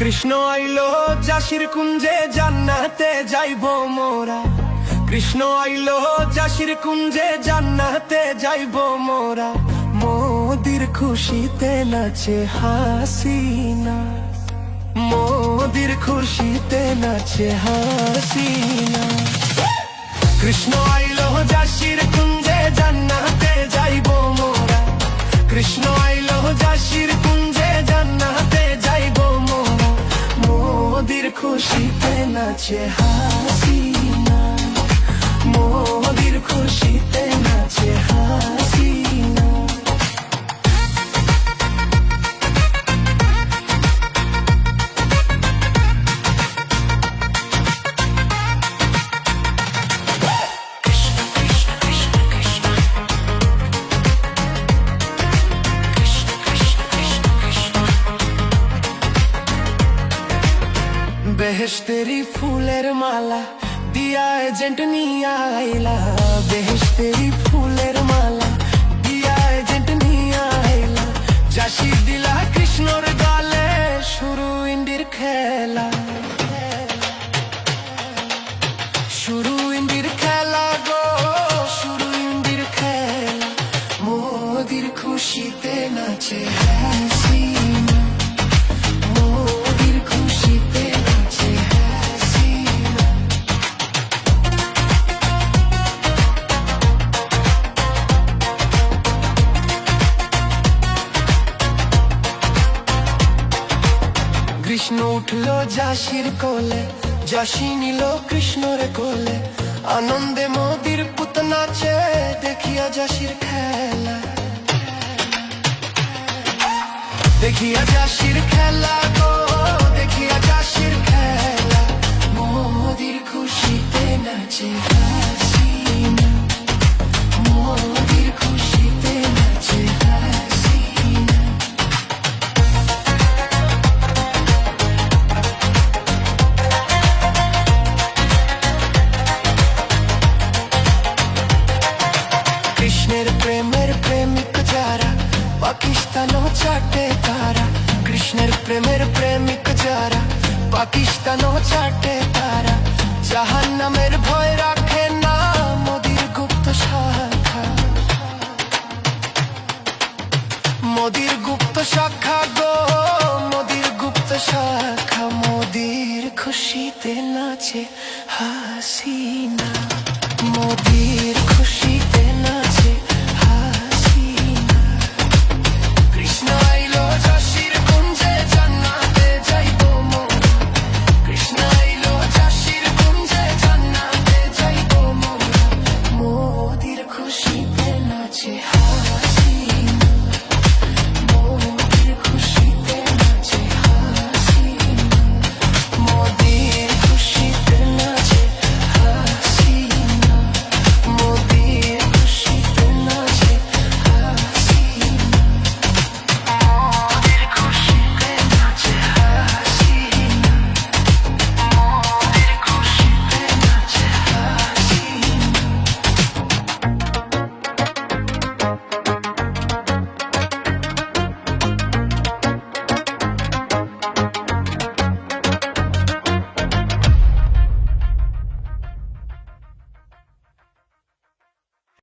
কৃষ্ণ আইলো জাসির কুঞ্জে, জান্নাতে যাইব মোরা। কৃষ্ণ আইলো জাসির কুঞ্জে, জান্নাতে যাইব মোরা। মোদির খুশিতে নাচে হাসিনা। মোদির খুশিতে নাচে হাসিনা। কৃষ্ণ আইলো জাসির কুঞ্জে, জান্নাতে যাইব মোরা। কৃষ্ণ আইলো জাসির কুঞ্জে খুশিতে নাচে বেহেশতেরি ফুলের মালা দিয়া এজেন্ট নিয়া আইলা। বেহেশতেরি কৃষ্ণ উঠল জাসির কোলে জাসি নিল কৃষ্ণরে কোলে। আনন্দে মোদির পুত নাচে, দেখিয়া জাসির খেলা। দেখিয়া জাসির খেলা গো, দেখিয়া জাসির খেলা। মোদির খুশিতে নাচে পাকিস্তানও চাটে তারা, কৃষ্ণের প্রেমের প্রেমিক যারা, পাকিস্তানও চাটে তারা জাহান নামের ভয় রাখে না মোদির গুপ্ত শাখা। মোদির গুপ্ত শাখা গো, মোদির গুপ্ত শাখা, মোদির খুশিতে নাচে হাসিনা, মোদির